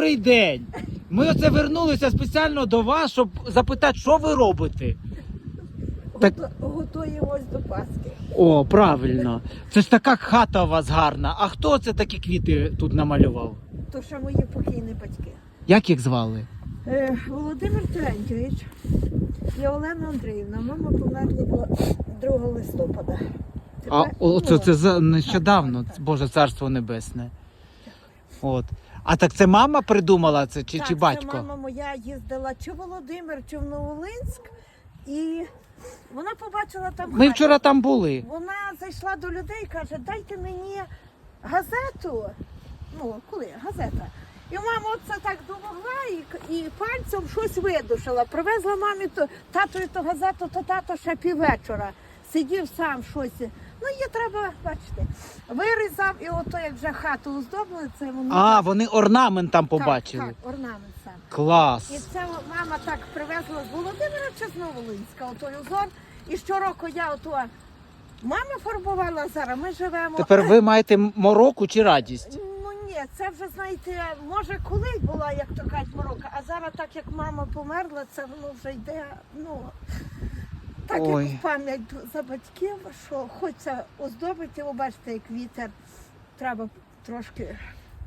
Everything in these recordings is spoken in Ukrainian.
Добрий день. Ми оце вернулися спеціально до вас, щоб запитати, що ви робите. Так- Готуємось до Пасхи. О, правильно. Це ж така хата у вас гарна. А хто це такі квіти тут намалював? То що мої покійні батьки. Як їх звали? Е, Володимир Терентьович і Олена Андріївна. Мама померла 2 листопада. А о, це, ну, це за- нещодавно. Боже царство небесне. От. А так це мама придумала це чи, так, чи батько? Це мама моя їздила чи Володимир, чи в Новолинськ, і вона побачила там. Ми хату. вчора там були. Вона зайшла до людей і каже, дайте мені газету. Ну, коли? Газета. І мама оце так допомогла і, і пальцем щось видушила. Привезла мамі то, татові ту газету, то тато ще піввечора. Сидів сам щось. Ну, її треба, бачите, вирізав, і ото як вже хату оздобили, це воно. А, вони орнамент там побачили. Так, орнамент сам. Клас. І це мама так привезла з Володимира чи з Новолинська, отой узор. І щороку я ото мама фарбувала зараз, ми живемо. Тепер ви маєте мороку чи радість? Ну ні, це вже знаєте, може колись була, як то кажуть, морока, а зараз так як мама померла, це воно вже йде, ну так Ой. як пам'ять за батьків, що хочеться оздобити, ви бачите, як вітер, треба трошки.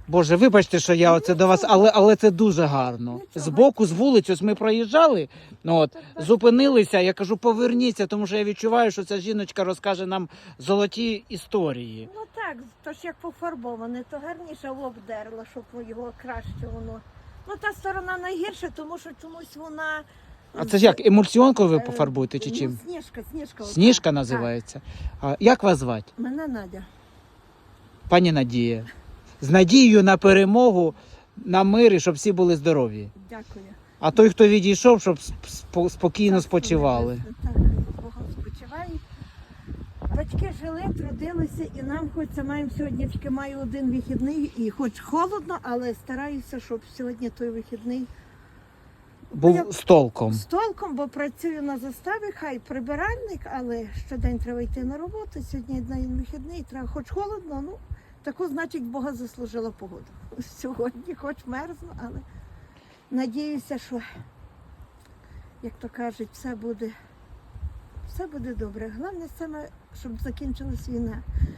Боже, вибачте, що я оце до вас, але, але це дуже гарно. Нічого. Збоку, з вулиці, ось ми проїжджали, ну, от, зупинилися, я кажу, поверніться, тому що я відчуваю, що ця жіночка розкаже нам золоті історії. Ну так, то ж як пофарбоване, то гарніше обдерла, щоб його краще воно. Ну та сторона найгірша, тому що чомусь вона. А це ж як, емульсіонкою ви Е, пофарбуєте чи ну, чим? Сніжка, сніжка. ота. Сніжка називається. А як вас звати? Мене Надя. Пані Надія. З надією на перемогу, на мир і щоб всі були здорові. Дякую. А той, хто відійшов, щоб сп- спо- спокійно спочивали. Так, Богом спочивають. Батьки жили, трудилися, і нам хоч маємо сьогодні, тільки маю один вихідний, і хоч холодно, але стараюся, щоб сьогодні той вихідний Був Я- з толком. з толком, бо працюю на заставі, хай прибиральник, але щодень треба йти на роботу. Сьогодні день вихідний, треба хоч холодно, ну таку, значить, Бога заслужила погоду. Сьогодні, хоч мерзну, але надіюся, що, як то кажуть, все буде, все буде добре. Головне саме, щоб закінчилась війна.